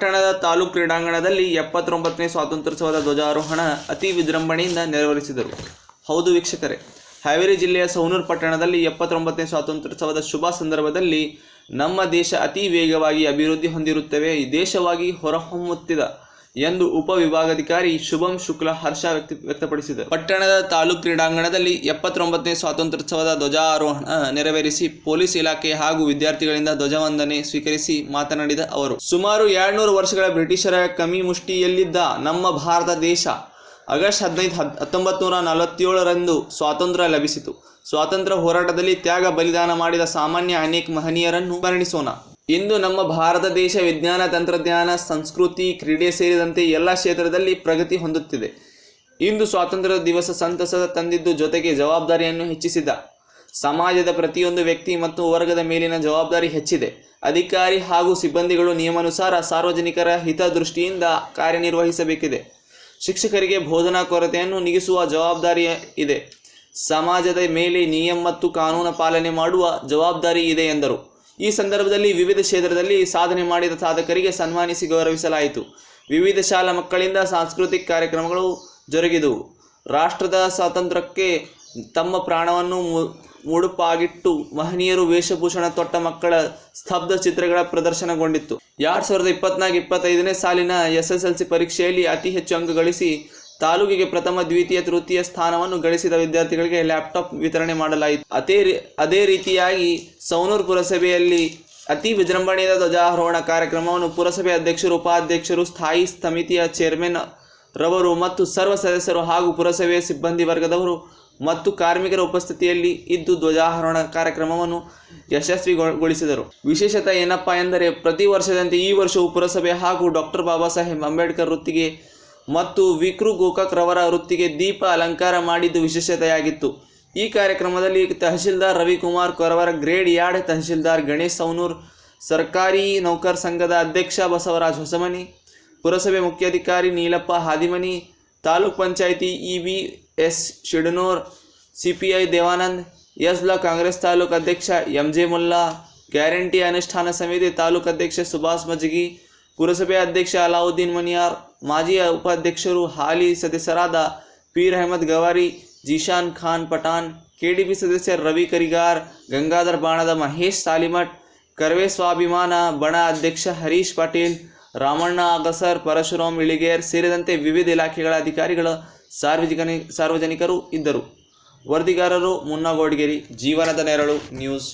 ಪಟ್ಟಣದ ತಾಲೂಕು ಕ್ರೀಡಾಂಗಣದಲ್ಲಿ ಎಪ್ಪತ್ತೊಂಬತ್ತನೇ ಸ್ವಾತಂತ್ರ್ಯೋತ್ಸವದ ಧ್ವಜಾರೋಹಣ ಅತಿ ವಿಜೃಂಭಣೆಯಿಂದ ನೆರವೇರಿಸಿದರು. ಹೌದು ವೀಕ್ಷಕರೇ, ಹಾವೇರಿ ಜಿಲ್ಲೆಯ ಸೌನೂರು ಪಟ್ಟಣದಲ್ಲಿ ಎಪ್ಪತ್ತೊಂಬತ್ತನೇ ಸ್ವಾತಂತ್ರ್ಯೋತ್ಸವದ ಶುಭ ಸಂದರ್ಭದಲ್ಲಿ ನಮ್ಮ ದೇಶ ಅತಿ ವೇಗವಾಗಿ ಅಭಿವೃದ್ಧಿ ಹೊಂದಿರುತ್ತವೆ. ದೇಶವಾಗಿ ಹೊರಹೊಮ್ಮುತ್ತಿದ ಎಂದು ಉಪವಿಭಾಗಾಧಿಕಾರಿ ಶುಭಂ ಶುಕ್ಲ ಹರ್ಷ ವ್ಯಕ್ತ ವ್ಯಕ್ತಪಡಿಸಿದರು. ಪಟ್ಟಣದ ತಾಲೂಕು ಕ್ರೀಡಾಂಗಣದಲ್ಲಿ ಎಪ್ಪತ್ತೊಂಬತ್ತನೇ ಸ್ವಾತಂತ್ರ್ಯೋತ್ಸವದ ಧ್ವಜಾರೋಹಣ ನೆರವೇರಿಸಿ ಪೊಲೀಸ್ ಇಲಾಖೆ ಹಾಗೂ ವಿದ್ಯಾರ್ಥಿಗಳಿಂದ ಧ್ವಜವಂದನೆ ಸ್ವೀಕರಿಸಿ ಮಾತನಾಡಿದ ಅವರು, ಸುಮಾರು ಎರಡ್ನೂರು ವರ್ಷಗಳ ಬ್ರಿಟಿಷರ ಕಮಿ ಮುಷ್ಟಿಯಲ್ಲಿದ್ದ ನಮ್ಮ ಭಾರತ ದೇಶ ಆಗಸ್ಟ್ ಹದಿನೈದು, ಹದ್ ಹತ್ತೊಂಬತ್ತು ನೂರ ನಲವತ್ತೇಳರಂದು ಸ್ವಾತಂತ್ರ್ಯ ಲಭಿಸಿತು. ಸ್ವಾತಂತ್ರ್ಯ ಹೋರಾಟದಲ್ಲಿ ತ್ಯಾಗ ಬಲಿದಾನ ಮಾಡಿದ ಸಾಮಾನ್ಯ ಅನೇಕ ಮಹನೀಯರನ್ನು ಸ್ಮರಣಿಸೋಣ. ಇಂದು ನಮ್ಮ ಭಾರತ ದೇಶ ವಿಜ್ಞಾನ, ತಂತ್ರಜ್ಞಾನ, ಸಂಸ್ಕೃತಿ, ಕ್ರೀಡೆ ಸೇರಿದಂತೆ ಎಲ್ಲ ಕ್ಷೇತ್ರದಲ್ಲಿ ಪ್ರಗತಿ ಹೊಂದುತ್ತಿದೆ. ಇಂದು ಸ್ವಾತಂತ್ರ್ಯ ದಿವಸ ಸಂತಸ ತಂದಿದ್ದು ಜೊತೆಗೆ ಜವಾಬ್ದಾರಿಯನ್ನು ಹೆಚ್ಚಿಸಿದ. ಸಮಾಜದ ಪ್ರತಿಯೊಂದು ವ್ಯಕ್ತಿ ಮತ್ತು ವರ್ಗದ ಮೇಲಿನ ಜವಾಬ್ದಾರಿ ಹೆಚ್ಚಿದೆ. ಅಧಿಕಾರಿ ಹಾಗೂ ಸಿಬ್ಬಂದಿಗಳು ನಿಯಮಾನುಸಾರ ಸಾರ್ವಜನಿಕರ ಹಿತದೃಷ್ಟಿಯಿಂದ ಕಾರ್ಯನಿರ್ವಹಿಸಬೇಕಿದೆ. ಶಿಕ್ಷಕರಿಗೆ ಬೋಧನಾ ಕೊರತೆಯನ್ನು ನೀಗಿಸುವ ಜವಾಬ್ದಾರಿ ಇದೆ. ಸಮಾಜದ ಮೇಲೆ ನಿಯಮ ಮತ್ತು ಕಾನೂನು ಪಾಲನೆ ಮಾಡುವ ಜವಾಬ್ದಾರಿ ಇದೆ ಎಂದರು. ಈ ಸಂದರ್ಭದಲ್ಲಿ ವಿವಿಧ ಕ್ಷೇತ್ರದಲ್ಲಿ ಸಾಧನೆ ಮಾಡಿದ ಸಾಧಕರಿಗೆ ಸನ್ಮಾನಿಸಿ ಗೌರವಿಸಲಾಯಿತು. ವಿವಿಧ ಶಾಲಾ ಮಕ್ಕಳಿಂದ ಸಾಂಸ್ಕೃತಿಕ ಕಾರ್ಯಕ್ರಮಗಳು ಜರುಗಿದವು. ರಾಷ್ಟ್ರದ ಸ್ವಾತಂತ್ರ್ಯಕ್ಕೆ ತಮ್ಮ ಪ್ರಾಣವನ್ನು ಮುಡುಪಾಗಿಟ್ಟು ಮಹನೀಯರು ವೇಷಭೂಷಣ ತೊಟ್ಟ ಮಕ್ಕಳ ಸ್ತಬ್ಧ ಚಿತ್ರಗಳ ಪ್ರದರ್ಶನಗೊಂಡಿತ್ತು. ಎರಡು ಸಾವಿರದ ಇಪ್ಪತ್ನಾಲ್ಕು, ಇಪ್ಪತ್ತೈದನೇ ಸಾಲಿನ ಎಸ್ ಎಸ್ ಎಲ್ ಸಿ ಪರೀಕ್ಷೆಯಲ್ಲಿ ಅತಿ ಹೆಚ್ಚು ಅಂಕ ಗಳಿಸಿ ತಾಲೂಕಿಗೆ ಪ್ರಥಮ, ದ್ವಿತೀಯ, ತೃತೀಯ ಸ್ಥಾನವನ್ನು ಗಳಿಸಿದ ವಿದ್ಯಾರ್ಥಿಗಳಿಗೆ ಲ್ಯಾಪ್ಟಾಪ್ ವಿತರಣೆ ಮಾಡಲಾಯಿತು. ಅದೇ ಅದೇ ರೀತಿಯಾಗಿ ಸೌನೂರು ಪುರಸಭೆಯಲ್ಲಿ ಅತಿ ವಿಜೃಂಭಣೆಯ ಧ್ವಜಾರೋಹಣ ಕಾರ್ಯಕ್ರಮವನ್ನು ಪುರಸಭೆ ಅಧ್ಯಕ್ಷರು, ಉಪಾಧ್ಯಕ್ಷರು, ಸ್ಥಾಯಿ ಸಮಿತಿಯ ಚೇರ್ಮನ್ ರವರು ಮತ್ತು ಸರ್ವ ಸದಸ್ಯರು ಹಾಗೂ ಪುರಸಭೆಯ ಸಿಬ್ಬಂದಿ ವರ್ಗದವರು ಮತ್ತು ಕಾರ್ಮಿಕರ ಉಪಸ್ಥಿತಿಯಲ್ಲಿ ಇದ್ದು ಧ್ವಜಾರೋಹಣ ಕಾರ್ಯಕ್ರಮವನ್ನು ಯಶಸ್ವಿಗೊಳಿಸಿದರು. ವಿಶೇಷತೆ ಏನಪ್ಪಾ ಎಂದರೆ ಪ್ರತಿ ವರ್ಷದಂತೆ ಈ ವರ್ಷವೂ ಪುರಸಭೆ ಹಾಗೂ ಡಾಕ್ಟರ್ ಬಾಬಾ ಸಾಹೇಬ್ ಅಂಬೇಡ್ಕರ್ ವೃತ್ತಿಗೆ ಮತ್ತು ವಿಕ್ರು ಗೋಕಾಕ್ ರವರ ವೃತ್ತಿಗೆ ದೀಪ ಅಲಂಕಾರ ಮಾಡಿದ್ದು ವಿಶೇಷತೆಯಾಗಿತ್ತು. ಈ ಕಾರ್ಯಕ್ರಮದಲ್ಲಿ ತಹಶೀಲ್ದಾರ್ ರವಿಕುಮಾರ್ ಕೊರವರ ಗ್ರೇಡ್ ಯಾರ್ಡ್ ತಹಶೀಲ್ದಾರ್ ಗಣೇಶ್ ಸೌನೂರ್ ಸರ್ಕಾರಿ ನೌಕರ ಸಂಘದ ಅಧ್ಯಕ್ಷ ಬಸವರಾಜ್ ಹೊಸಮನಿ, ಪುರಸಭೆ ಮುಖ್ಯಾಧಿಕಾರಿ Neelappa Hadimani, taluk panchayat E V S Shidanoor, C P I Devanand, S block Congress taluk ಅಧ್ಯಕ್ಷ ಎಂ ಜೆ ಮುಲ್ಲಾ, ಗ್ಯಾರಂಟಿ ಅನುಷ್ಠಾನ ಸಮಿತಿ ತಾಲೂಕು ಅಧ್ಯಕ್ಷ ಸುಭಾಷ್ ಮಜ್ಗಿ ಪುರಸಭೆ ಅಧ್ಯಕ್ಷ ಅಲಾವುದ್ದೀನ್ ಮನಿಯಾರ್, ಮಾಜಿ ಉಪಾಧ್ಯಕ್ಷರು ಹಾಲಿ ಸದಸ್ಯರಾದ ಪೀರ್ ಅಹಮದ್ ಗವಾರಿ, ಜೀಶಾನ್ ಖಾನ್ ಪಠಾಣ್, ಕೆಡಿಪಿ ಸದಸ್ಯ ರವಿ ಕರಿಗಾರ್, ಗಂಗಾಧರ್ ಬಾಣದ ಮಹೇಶ್ ಸಾಲಿಮಠ್, ಕರ್ವೆ ಸ್ವಾಭಿಮಾನ ಬಣ ಅಧ್ಯಕ್ಷ ಹರೀಶ್ ಪಾಟೀಲ್, ರಾಮಣ್ಣ ಅಗಸರ್, ಪರಶುರಾಮ್ ಇಳಿಗೇರ್ ಸೇರಿದಂತೆ ವಿವಿಧ ಇಲಾಖೆಗಳ ಅಧಿಕಾರಿಗಳು ಸಾರ್ವಜನಿಕ ಸಾರ್ವಜನಿಕರು ಇದ್ದರು. ವರದಿಗಾರರು ಮುನ್ನಗೋಡ್ಗೇರಿ, ಜೀವನದ ನೆರಳು, ನ್ಯೂಸ್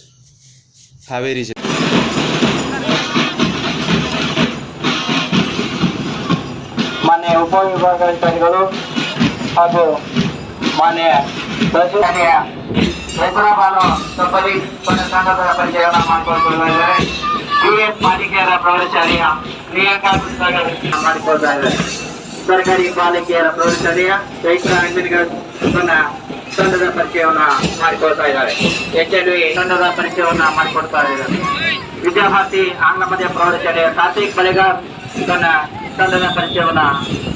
ಹಾವೇರಿ ಜಿಲ್ಲೆ ಮಾನ್ಯ ಉಪವಿಭಾಗಾಧಿಕಾರಿಗಳು ಹಾಗೂ ಮಾನ್ಯ ತಹಸೀಲ್ದಾರಿಯ ಹೈದರಾಬಾದ್ ಸಬ್ಬಲಿ ಸಂಘದ ಪರಿಚಯವನ್ನು ಮಾಡಿಕೊಳ್ತಿದ್ದಾರೆ ಯುಎಸ್ ಪಾಲಿಕೆಯರ ಪ್ರೌಢಶಾಲೆಯ ಕ್ರಿಯಾಕಾರಿಗಳನ್ನು ಮಾಡಿಕೊಳ್ತಾ ಇದ್ದಾರೆ ಸರ್ಕಾರಿ ಪಾಲಿಕೆಯರ ಪ್ರೌಢಶಾಲೆಯ ಚೈತ್ರ ಅಂಗಡಿಗಳ ತಂಡದ ಪರಿಚಯವನ್ನ ಮಾಡಿಕೊಳ್ತಾ ಇದ್ದಾರೆ ಎಚ್ ಎಲ್ ವಿ ತಂಡದ ಪರಿಚಯವನ್ನ ಮಾಡಿಕೊಡ್ತಾ ಇದ್ದಾರೆ ವಿದ್ಯಾಭಾರತಿ ಆಂಗ್ಲ ಮಧ್ಯ ಪ್ರೌಢಶಾಲೆಯ ಕಾರ್ತಿಕ್ ಬಳೆಗಾರ್ ತನ್ನ ತಂಡದ ಪರಿಚಯವನ್ನ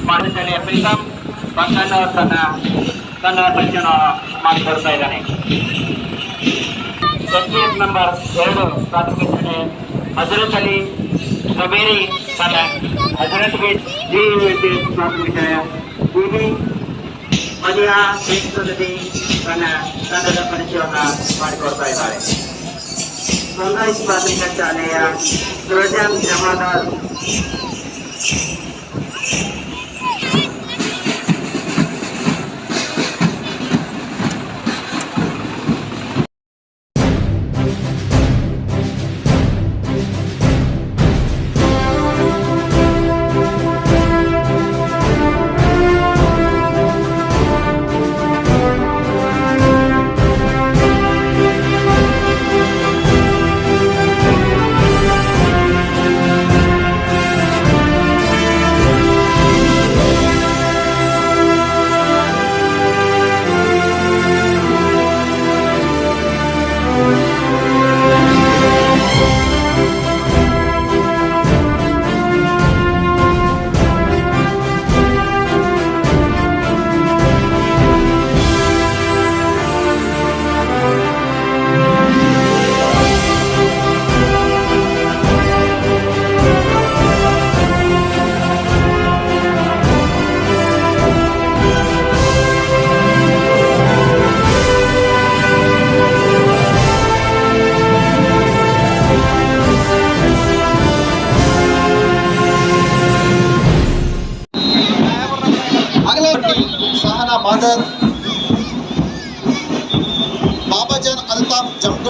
ಪ್ರೌಢಶಾಲೆಯ ಪ್ರೀತಮ್ ಬಂಗಣ್ಣ ತನ್ನ ತಂಡದ ಪರಿಚಯವನ್ನು ಮಾಡಿಕೊಡ್ತಾ ಇದ್ದಾನೆ ಎಸ್ ನಂಬರ್ ಎರಡು ಪ್ರಾಥಮಿಕ ಶಾಲೆ ಹಜರತ್ ಅಲಿ ಜಬೇರಿ ತನ್ನ ಹಜರತ್ ಗೇಟ್ ಜಿ ಪ್ರಾಥಮಿಕ ಶಾಲೆಯ ಬಿಬಿ ಮದಿಯಾ ನೇತೃತ್ವದಲ್ಲಿ ತನ್ನ ತಂಡದ ಪರಿಚಯವನ್ನ ಮಾಡಿಕೊಡ್ತಾ ಇದ್ದಾರೆ ಸನ್ರೈಸ್ ಪ್ರಾಥಮಿಕ ಶಾಲೆಯ ಸುರಜಾನ್ ಜಮಾದಾರ್ Thank you.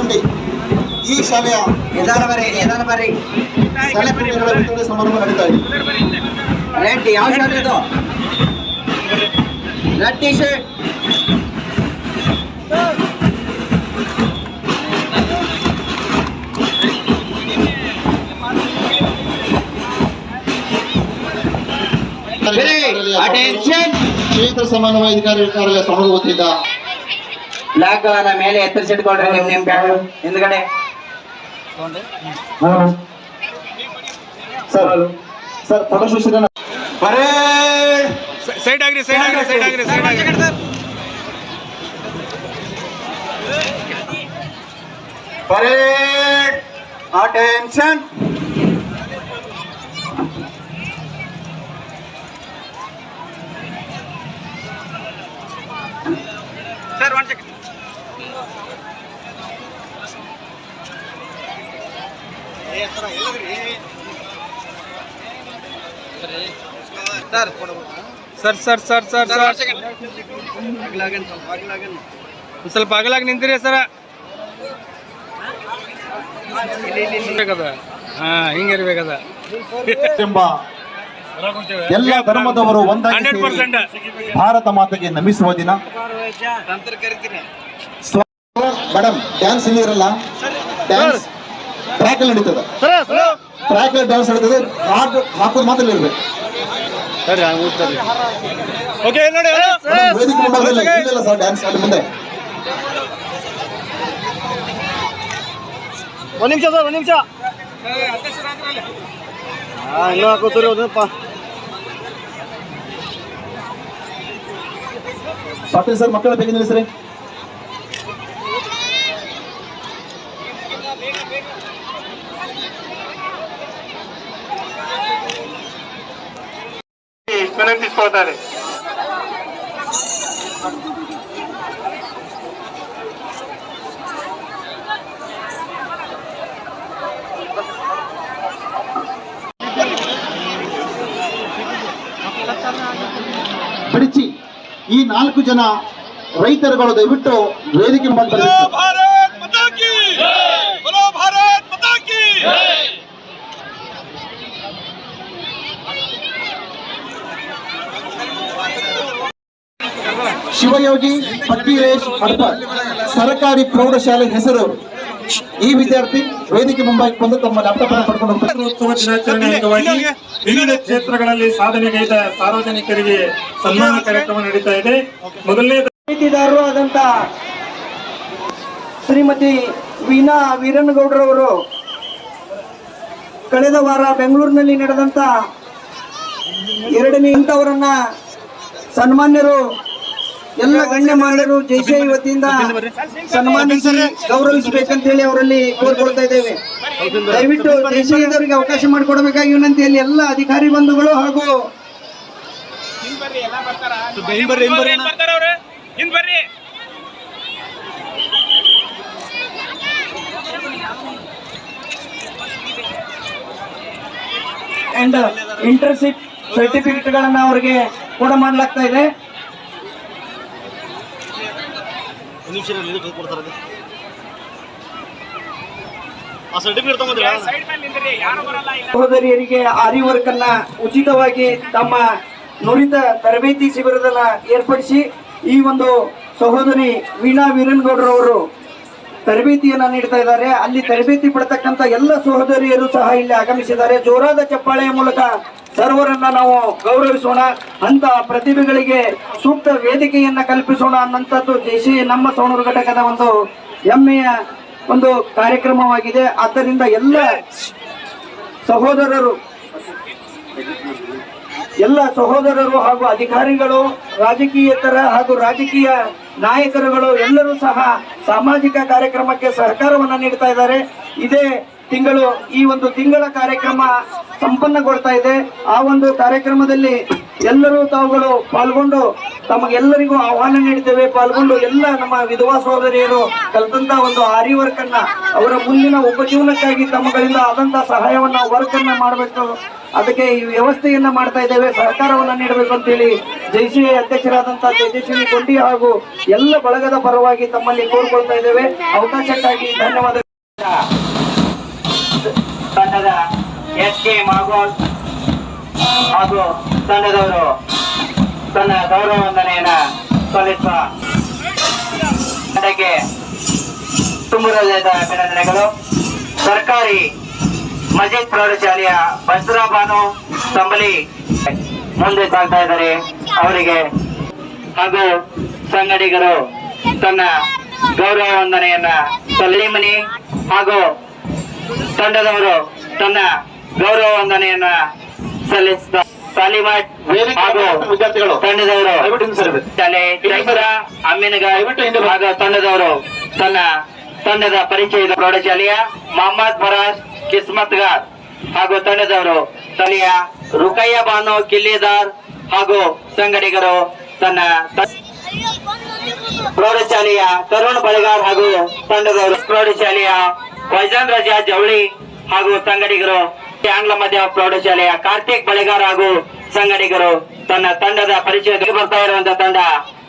ಅಲ್ತಾಫ್ ಈ ಶಾಲೆಯ ವಿತರಣೆ ಸಮಾರಂಭ ನಡೀತಾ ಇದೆ. ರೆಡ್ ಯಾವ ಶಾಲೆ ಇದು? ರೆಡ್ ಟಿ ಶರ್ಟ್ ಅಟೆನ್ಷನ್ ಕ್ಷೇತ್ರ ಸಮನ್ವಯಾಧಿಕಾರಿ ಕಾರ್ಯಾಲಯ ಸಮಾರೋಹ ವತಿಯಿಂದ ಬ್ಲಾಕ್ ಗಳನ್ನ ಮೇಲೆ ಎತ್ತರಿಸಿಟ್ಕೊಳ್ರಿ ನಿಮ್ ನಿಮ್ ಬ್ಯಾಗ್ ಹಿಂದ್ಗಡೆ. ಸರ್ ಸರ್ ಫೋಟೋ ಸೈಡ್ ಆಗ್ರಿ ಸೈಡ್ ಆಗ್ರಿ ಸೈಡ್ ಆಗ್ರಿ ಸೈಡ್ ಆಗ್ರಿ. Parade attention sir one sir sir sir sir sir. ಒಂದ್ ಸ್ವಲ್ಪ ಅಗಲಾಗಿ ನಿಂತಿರಿ ಸರ. ಬೇಕದ ಹಾ ಹಿಂಗಿರ್ಬೇಕದ. ಎಂಬ ಎಲ್ಲ ಧರ್ಮದವರು ಒಂದಾಗಿ ಭಾರತ ಮಾತೆಗೆ ನಮಿಸುವ ದಿನ. ಮೇಡಮ್ ಡ್ಯಾನ್ಸ್ ಇಲ್ಲಿ ಇರಲ್ಲ ಡ್ಯಾನ್ಸ್ ಟ್ರ್ಯಾಕ್ ನಡೀತದೆ. ಟ್ರ್ಯಾಕ್ ಡ್ಯಾನ್ಸ್ ಆಡ್ತದೆ ಹಾಡ್ ಹಾಕೋದು ಮಾತ್ರ ಇರ್ಬೇಕು ಓಕೆ ನೋಡಿ ವೇದಿಕೆ ಮುಂಭಾಗದಲ್ಲಿ ಸರ್ ಡ್ಯಾನ್ಸ್ ಅಲ್ಲಿ ಮುಂದೆ. ಒಂದ್ ನಿಮಿಷ ಸರ್ ಒಂದ್ ನಿಮಿಷ. ಇನ್ನೂ ಹಾಕೋತೀರಿ ಅದಪ್ಪ ಪಾಟೀಲ್ ಸರ್ ಮಕ್ಕಳ ಬೇಗ ನಿಲ್ಲಿಸ್ರಿ. ನಾಲ್ಕು ಜನ ರೈತರುಗಳು ದಯವಿಟ್ಟು ವೇದಿಕೆ ಶಿವಯೋಗಿ ಪಟ್ಟಿರೇಶ್ ಅರ್ಪರ್ ಸರ್ಕಾರಿ ಪ್ರೌಢಶಾಲೆ ಹೆಸರು. ಈ ವಿದ್ಯಾರ್ಥಿ ವೇದಿಕೆ ಮುಂಬೈಗೆ ಬಂದು ತಮ್ಮ ಲ್ಯಾಪ್ಟಾಪ್ ಅನ್ನು ಪಡ್ಕೊಂಡು ಹೋಗ್ತಾರೆ ದಿನಾಚರಣೆ ಅಂಗವಾಗಿ ವಿವಿಧ ಕ್ಷೇತ್ರಗಳಲ್ಲಿ ಸಾಧನೆಗೈದ ಸಾರ್ವಜನಿಕರಿಗೆ ಸನ್ಮಾನ ಕಾರ್ಯಕ್ರಮ ನಡೀತಾ ಇದೆ. ಮೊದಲನೇ ತರಬೇತಿದಾರರು ಆದಂತ ಶ್ರೀಮತಿ ವೀಣಾ ವೀರಣ್ಣಗೌಡರವರು ಕಳೆದ ವಾರ ಬೆಂಗಳೂರಿನಲ್ಲಿ ನಡೆದಂತ ಎರಡನೇ ಇಂಥವರನ್ನ ಸನ್ಮಾನ್ಯರು ಎಲ್ಲ ಗಣ್ಯ ಗಣ್ಯಮಾನ್ಯರು ಜೈಶೈ ವತಿಯಿಂದ ಸನ್ಮಾನಿಸಿ ಗೌರವಿಸಬೇಕಂತ ಹೇಳಿ ಅವರಲ್ಲಿ ಕೋರ್ಕೊಳ್ತಾ ಇದ್ದೇವೆ. ದಯವಿಟ್ಟು ಜೈಶೈದವರಿಗೆ ಅವಕಾಶ ಮಾಡಿಕೊಡಬೇಕಾಗಿ ವಿನಂತಿಯಲ್ಲಿ ಎಲ್ಲ ಅಧಿಕಾರಿ ಬಂಧುಗಳು ಹಾಗೂ ಇಂಟರ್ಶಿಪ್ ಬರ್ರಿ ಅವರಿಗೆ ಕೂಡ ಮಾಡಲಾಗ್ತಾ ಗಳನ್ನ ಆ ಸರ್ಟಿಫಿಕೇಟ್ ಸಹೋದರಿಯರಿಗೆ ಆರಿ ವರ್ಕ್ ಅನ್ನ ಉಚಿತವಾಗಿ ತಮ್ಮ ನುರಿತ ತರಬೇತಿ ಶಿಬಿರದನ್ನ ಏರ್ಪಡಿಸಿ ಈ ಒಂದು ಸಹೋದರಿ ವೀಣಾ ವೀರನ್ಗೌಡ್ರವರು ತರಬೇತಿಯನ್ನ ನೀಡ್ತಾ ಇದ್ದಾರೆ. ಅಲ್ಲಿ ತರಬೇತಿ ಪಡ್ತಕ್ಕಂಥ ಎಲ್ಲ ಸಹೋದರಿಯರು ಸಹ ಇಲ್ಲಿ ಆಗಮಿಸಿದ್ದಾರೆ. ಜೋರಾದ ಚಪ್ಪಾಳೆಯ ಮೂಲಕ ಸರ್ವರನ್ನ ನಾವು ಗೌರವಿಸೋಣ ಅಂತ ಪ್ರತಿಭೆಗಳಿಗೆ ಸೂಕ್ತ ವೇದಿಕೆಯನ್ನ ಕಲ್ಪಿಸೋಣ ಅನ್ನಂಥದ್ದು ದೇಶಿ ನಮ್ಮ ಸೋಣೂರು ಘಟಕದ ಒಂದು ಹೆಮ್ಮೆಯ ಒಂದು ಕಾರ್ಯಕ್ರಮವಾಗಿದೆ. ಆದ್ದರಿಂದ ಎಲ್ಲ ಸಹೋದರರು ಎಲ್ಲ ಸಹೋದರರು ಹಾಗೂ ಅಧಿಕಾರಿಗಳು, ರಾಜಕೀಯೇತರ ಹಾಗೂ ರಾಜಕೀಯ ನಾಯಕರುಗಳು ಎಲ್ಲರೂ ಸಹ ಸಾಮಾಜಿಕ ಕಾರ್ಯಕ್ರಮಕ್ಕೆ ಸಹಕಾರವನ್ನು ನೀಡ್ತಾ ಇದ್ದಾರೆ. ಇದೇ ತಿಂಗಳು, ಈ ಒಂದು ತಿಂಗಳ ಕಾರ್ಯಕ್ರಮ ಸಂಪನ್ನಗೊಳ್ತಾ ಇದೆ. ಆ ಒಂದು ಕಾರ್ಯಕ್ರಮದಲ್ಲಿ ಎಲ್ಲರೂ ತಾವುಗಳು ಪಾಲ್ಗೊಂಡು ತಮಗೆಲ್ಲರಿಗೂ ಆಹ್ವಾನ ನೀಡಿದ್ದೇವೆ ಪಾಲ್ಗೊಂಡು ಎಲ್ಲ ನಮ್ಮ ವಿಧವಾ ಸಹೋದರಿಯರು ಕಲ್ತಂತ ಒಂದು ಆರಿ ವರ್ಕ್ ಅನ್ನ ಅವರ ಮುಂದಿನ ಉಪಜೀವನಕ್ಕಾಗಿ ತಮ್ಮಗಳಿಂದ ಆದಂತ ಸಹಾಯವನ್ನ ವರ್ಕ್ ಅನ್ನ ಮಾಡಬೇಕು. ಅದಕ್ಕೆ ಈ ವ್ಯವಸ್ಥೆಯನ್ನ ಮಾಡ್ತಾ ಇದ್ದೇವೆ. ಸಹಕಾರವನ್ನ ನೀಡಬೇಕು ಅಂತೇಳಿ ಜೈಸಿ ಅಧ್ಯಕ್ಷರಾದಂತಹ ತೇಜಸ್ವಿನಿ ಗೊಂಡಿ ಹಾಗೂ ಎಲ್ಲ ಬಳಗದ ಪರವಾಗಿ ತಮ್ಮಲ್ಲಿ ಕೋರ್ಕೊಳ್ತಾ ಇದ್ದೇವೆ. ಅವಕಾಶಕ್ಕಾಗಿ ಧನ್ಯವಾದ ತಂಡದ ಎಸ್ ಕೆ ಮಾಗೋಸ್ ಹಾಗೂ ತಂಡದವರು ತನ್ನ ಗೌರವ ವಂದನೆಯನ್ನ ಸಲ್ಲಿಸುವ ತಂಡಕ್ಕೆ ತುಂಬ ಅಭಿನಂದನೆಗಳು. ಸರ್ಕಾರಿ ಮಜೀದ್ ಪ್ರೌಢಶಾಲೆಯ ಬಸ್ರಾ ಬಾನು ಸಂಬಲಿ ಮುಂದೆ ಸಾಗ್ತಾ ಇದ್ದಾರೆ. ಅವರಿಗೆ ಹಾಗೂ ಸಂಗಡಿಗರು ತನ್ನ ಗೌರವ ವಂದನೆಯನ್ನ ಸಲೀಮನಿ ಹಾಗೂ ತಂಡದವರು ತನ್ನ ಗೌರವ ವಂದನೆಯನ್ನ ಸಲ್ಲಿಸಿದ ತಾಲಿಮಾಟ್ ಹಾಗೂ ವಿದ್ಯಾರ್ಥಿಗಳು. ತಂಡದವರು. ಶಾಲೆ ಚೈತ್ರ ಹಾಗೂ ತಂಡದವರು ತನ್ನ ತಂಡದ ಪರಿಚಯದ ಪ್ರೌಢಶಾಲೆಯ ಮೊಹಮ್ಮದ್ ಫರಾಜ್ ಕಿಸ್ಮತ್ಗಾರ್ ಹಾಗೂ ತಂಡದವರು ತಲೆಯ ರುಕಯ್ಯ ಬಾನು ಕಿಲ್ಲಿದಾರ್ ಹಾಗೂ ಸಂಗಡಿಗರು ತನ್ನ ಪ್ರೌಢಶಾಲೆಯ ತರುಣ್ ಬಳಿಗಾರ್ ಹಾಗೂ ತಂಡದವರು ಪ್ರೌಢಶಾಲೆಯ ವೈಜಾನ್ ರಾಜ ಜವಳಿ ಹಾಗೂ ಸಂಗಡಿಗರು ಆಂಗ್ಲ ಮಾಧ್ಯಮ ಪ್ರೌಢಶಾಲೆಯ ಕಾರ್ತಿಕ್ ಬಳಿಗಾರ್ ಹಾಗೂ ಸಂಗಡಿಗರು ತನ್ನ ತಂಡದ ಪರಿಚಯ ಬರ್ತಾ ಇರುವಂತಹ ತಂಡ.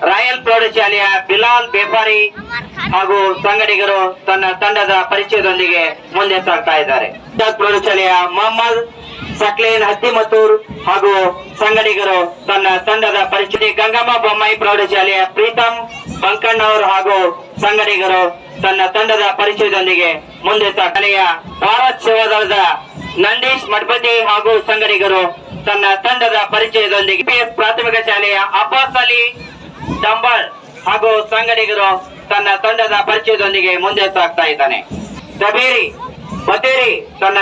ರಾಯಲ್ ಪ್ರೌಢಶಾಲೆಯ ಬಿಲಾಲ್ ಬೇಪಾರಿ ಹಾಗೂ ಸಂಗಡಿಗರು ತನ್ನ ತಂಡದ ಪರಿಚಯದೊಂದಿಗೆ ಮುಂದೆ ಸಾಗ್ತಾ ಇದ್ದಾರೆ. ಪ್ರೌಢಶಾಲೆಯ ಮೊಹಮ್ಮದ್ ಸಕ್ಲೇನ್ ಹತ್ತಿಮತ್ತೂರ್ ಹಾಗೂ ಸಂಗಡಿಗರು ತನ್ನ ತಂಡದ ಪರಿಚಯ ಗಂಗಮ್ಮ ಬೊಮ್ಮಾಯಿ ಪ್ರೌಢಶಾಲೆಯ ಪ್ರೀತಮ್ ಬಂಕಣ್ಣವರು ಹಾಗೂ ಸಂಗಡಿಗರು ತನ್ನ ತಂಡದ ಪರಿಚಯದೊಂದಿಗೆ ಮುಂದೆ ಶಾಲೆಯ ಭಾರತ್ ಸೇವಾದಳದ ನಂದೀಶ್ ಮಠಪತಿ ಹಾಗೂ ಸಂಗಡಿಗರು ತನ್ನ ತಂಡದ ಪರಿಚಯದೊಂದಿಗೆ ಪಿಎಸ್ ಪ್ರಾಥಮಿಕ ಶಾಲೆಯ ಅಬ್ಬಾಸ್ ಅಲಿ ಡಂಬಾಳ್ ಹಾಗೂ ಸಂಗಡಿಗರು ತನ್ನ ತಂಡದ ಪರಿಚಯದೊಂದಿಗೆ ಮುಂದೆ ಸಾಗ್ತಾ ಇದ್ದಾನೆ. ದಬೇರಿ ಬತೇರಿ ತನ್ನ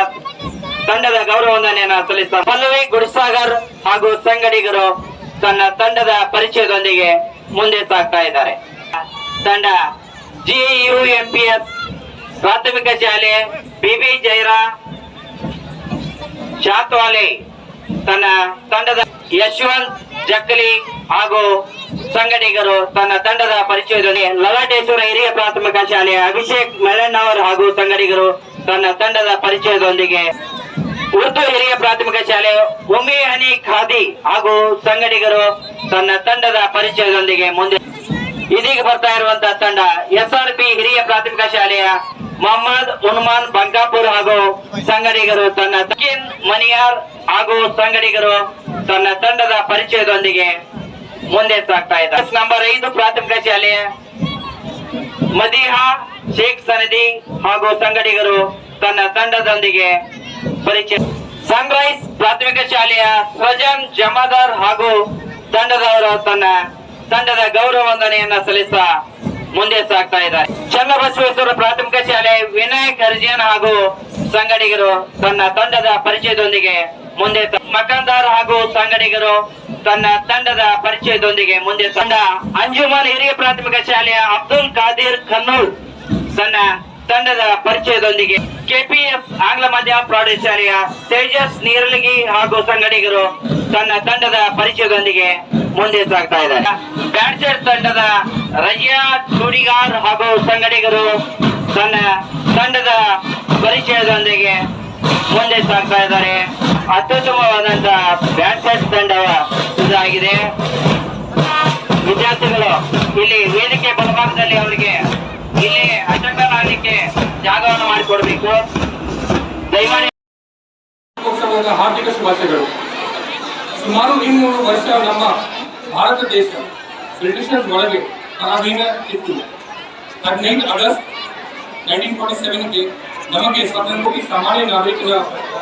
ತಂಡದ ಗೌರವವನ್ನು ಸಲ್ಲಿಸಿದ ಪಲ್ಲವಿ ಗುಡ್ಸಾಗರ್ ಹಾಗೂ ಸಂಗಡಿಗರು ತನ್ನ ತಂಡದ ಪರಿಚಯದೊಂದಿಗೆ ಮುಂದೆ ಸಾಗ್ತಾ ಇದ್ದಾರೆ. ತಂಡ ಜಿಯುಎಂಪಿಎಸ್ ಪ್ರಾಥಮಿಕ ಶಾಲೆ ಬಿಬಿ ಜೈರಾ ಶಾತ್ವಾಲೆ ತನ್ನ ತಂಡದ ಯಶವಂತ್ ಜಕ್ಕಲಿ ಹಾಗೂ ಸಂಗಡಿಗರು ತನ್ನ ತಂಡದ ಪರಿಚಯದೊಂದಿಗೆ ಲಲಾಟೇಶ್ವರ ಹಿರಿಯ ಪ್ರಾಥಮಿಕ ಶಾಲೆಯ ಅಭಿಷೇಕ್ ಮೆಳಣ್ಣವರ್ ಹಾಗೂ ಸಂಗಡಿಗರು ತನ್ನ ತಂಡದ ಪರಿಚಯದೊಂದಿಗೆ ಉರ್ದು ಹಿರಿಯ ಪ್ರಾಥಮಿಕ ಶಾಲೆ ಉಮಿ ಹನಿ ಖಾದಿ ಹಾಗೂ ಸಂಗಡಿಗರು ತನ್ನ ತಂಡದ ಪರಿಚಯದೊಂದಿಗೆ ಮುಂದೆ ಇದೀಗ ಬರ್ತಾ ಇರುವಂತಹ ತಂಡ ಎಸ್ ಆರ್ ಪಿ ಹಿರಿಯ ಪ್ರಾಥಮಿಕ ಶಾಲೆಯ ಮೊಹಮ್ಮದ್ ಉನ್ಮಾನ್ ಬಂಕಾಪುರ್ ಹಾಗೂ ಸಂಗಡಿಗರು ತನ್ನ ತಕಿನ್ ಮನಿಯಾರ್ ಹಾಗೂ ಸಂಗಡಿಗರು ತನ್ನ ತಂಡದ ಪರಿಚಯದೊಂದಿಗೆ ಮುಂದೆ ಸಾಗ್ತಾ ಇದ್ದಾರೆ. ನಂಬರ್ ಐದು ಪ್ರಾಥಮಿಕ ಶಾಲೆಯ ಮದಿಹಾ ಶೇಖ್ ಸನದಿ ಹಾಗೂ ಸಂಗಡಿಗರು ತನ್ನ ತಂಡದೊಂದಿಗೆ ಪರಿಚಯ ಸನ್ರೈಸ್ ಪ್ರಾಥಮಿಕ ಶಾಲೆಯ ಸ್ವಜನ್ ಜಮಾದಾರ್ ಹಾಗೂ ತಂಡದವರ ತನ್ನ ತಂಡದ ಗೌರವ ವಂದನೆಯನ್ನ ಸಲ್ಲಿಸ ಮುಂದೆ ಸಾಗ್ತಾ ಇದ್ದಾರೆ. ಚನ್ನಬಸವೇಶ್ವರ ಪ್ರಾಥಮಿಕ ಶಾಲೆ ವಿನಾಯಕ್ ಅರ್ಜಿಯನ್ ಹಾಗೂ ಸಂಗಡಿಗರು ತನ್ನ ತಂಡದ ಪರಿಚಯದೊಂದಿಗೆ ಮುಂದೆ ಮಕಂದಾರ್ ಹಾಗೂ ಸಂಗಡಿಗರು ತನ್ನ ತಂಡದ ಪರಿಚಯದೊಂದಿಗೆ ಮುಂದೆ ತಂಡ ಅಂಜುಮನ್ ಹಿರಿಯ ಪ್ರಾಥಮಿಕ ಶಾಲೆಯ ಅಬ್ದುಲ್ ಖಾದಿರ್ ಖನ್ನೂರ್ ತನ್ನ ತಂಡದ ಪರಿಚಯದೊಂದಿಗೆ ಕೆಪಿಎಸ್ ಆಂಗ್ಲ ಮಾಧ್ಯಮ ಪ್ರೌಢಶಾಲೆಯ ತೇಜಸ್ ನೀರಲಗಿ ಹಾಗೂ ಸಂಗಡಿಗರು ತನ್ನ ತಂಡದ ಪರಿಚಯದೊಂದಿಗೆ ಮುಂದೆ ಸಾಗ್ತಾ ಇದ್ದಾರೆ. ಬ್ಯಾಟ್ಸರ್ ತಂಡದ ರಜಿಯಾ ಚೂಡಿಗಾರ್ ಹಾಗೂ ಸಂಗಡಿಗರು ತನ್ನ ತಂಡದ ಪರಿಚಯದೊಂದಿಗೆ ಮುಂದೆ ಸಾಗ್ತಾ ಇದ್ದಾರೆ. ಅತ್ಯುತ್ತಮವಾದಂತಹ ಬ್ಯಾಟ್ಸರ್ ತಂಡ ಇದಾಗಿದೆ. ವಿದ್ಯಾರ್ಥಿಗಳು, ಇಲ್ಲಿ ವೇದಿಕೆ ಬಲಭಾಗದಲ್ಲಿ ಅವರಿಗೆ ಇಲ್ಲಿ ಜಾಗವನ್ನು ಮಾಡಿಕೊಡ್ಬೇಕು ದಯಮಾಡಿ ಉತ್ಸವದ ಹಾರ್ದಿಕ ಶುಭಾಶಯಗಳು ಸುಮಾರು ಇನ್ನೂರು ವರ್ಷ ನಮ್ಮ ಭಾರತ ದೇಶ ಬ್ರಿಟಿಷರ್ಸ್ ಒಳಗೆ ಪರಾಧೀನ ಇತ್ತು ಹದಿನೈದು ಆಗಸ್ಟ್ ನೈನ್ಟೀನ್ ಫಾರ್ಟಿ ಸೆವೆನ್ಗೆ ನಮಗೆ ಸ್ವಾತಂತ್ರ್ಯ ಸಾಮಾನ್ಯ ನಾಗರಿಕನ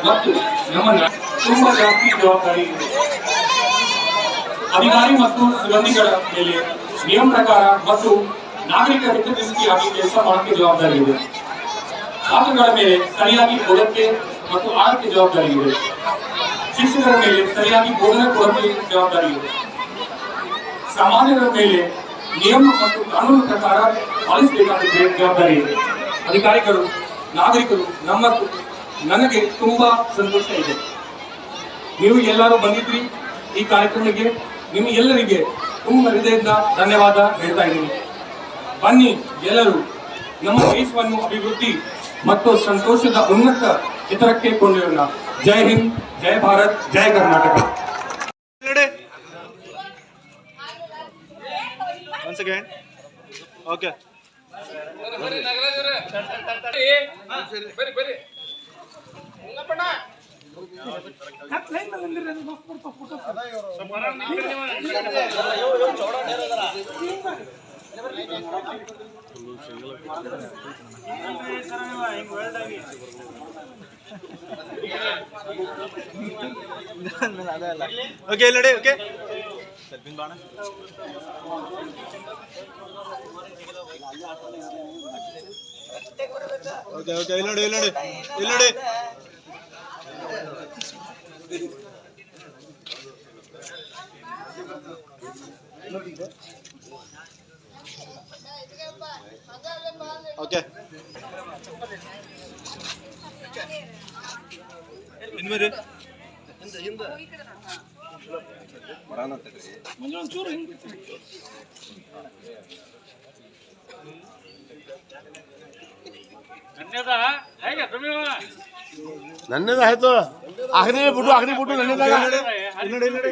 ಮತ್ತು ನಮ್ಮ ನಾ- ತುಂಬಾ ಜಾಸ್ತಿ ಜವಾಬ್ದಾರಿ ಇದೆ ಅಧಿಕಾರಿ ಮತ್ತು ಸಿಬ್ಬಂದಿಗಳ ಮೇಲೆ ನಿಯಮ ಪ್ರಕಾರ ಮತ್ತು ನಾಗರಿಕ ಹಿತದೃಷ್ಟಿಯಾಗಿ ಕೆಲಸ ಮಾಡೋಕ್ಕೆ ಜವಾಬ್ದಾರಿ ಇದೆ ಛಾತ್ರಗಳ ಮೇಲೆ ಸರಿಯಾಗಿ ಕೊಡಕ್ಕೆ ಮತ್ತು ಆಳಕ್ಕೆ ಜವಾಬ್ದಾರಿ ಇದೆ. ಶಿಕ್ಷಕರ ಮೇಲೆ ಸರಿಯಾಗಿ ಬೋಧನೆ ಕೊಡಕ್ಕೆ ಜವಾಬ್ದಾರಿ ಇದೆ. ಸಾಮಾನ್ಯರ ಮೇಲೆ ನಿಯಮ ಮತ್ತು ಕಾನೂನು ಪ್ರಕಾರ ಪಾಲಿಸಬೇಕಾದ ಜವಾಬ್ದಾರಿ ಇದೆ. ಅಧಿಕಾರಿಗಳು, ನಾಗರಿಕರು ನಮ್ಮ ನನಗೆ ತುಂಬಾ ಸಂತೋಷ ಇದೆ. ನೀವು ಎಲ್ಲರೂ ಬಂದಿದ್ರಿ ಈ ಕಾರ್ಯಕ್ರಮಕ್ಕೆ. ನಿಮ್ಮ ಎಲ್ಲರಿಗೆ ತುಂಬ ಹೃದಯದಿಂದ ಧನ್ಯವಾದ ಹೇಳ್ತಾ ಇದ್ದೀನಿ. ಬನ್ನಿ ಎಲ್ಲರೂ ನಮ್ಮ ದೇಶವನ್ನು ಅಭಿವೃದ್ಧಿ ಮತ್ತು ಸಂತೋಷದ ಉನ್ನತ ಚಿತ್ರಕ್ಕೆ ಕೊಂಡೊಯ್ಯೋಣ. ಜೈ ಹಿಂದ್ ಜೈ ಭಾರತ್ ಜೈ ಕರ್ನಾಟಕ. ಅಗೇನ್ ಓಕೆ ಓಕೆ ಇಲ್ಲಿ ನೋಡಿ ಓಕೆ ಓಕೆ ಓಕೆ ಇಲ್ಲಿ ನೋಡಿ ಇಲ್ಲಿ ನೋಡಿ ಇಲ್ಲಿ ನೋಡಿ ಓಕೆ ಇನ್ಮೇಲೆ ನನ್ನದು ಆಯ್ತು ಅಗ್ನಿ ಬಿಟ್ಟು ಅಗ್ನಿ ಬಿಟ್ಟು ನನ್ನದಾಗ ಇಲ್ಲಿ ನೋಡಿ ಇಲ್ಲಿ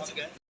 Once again.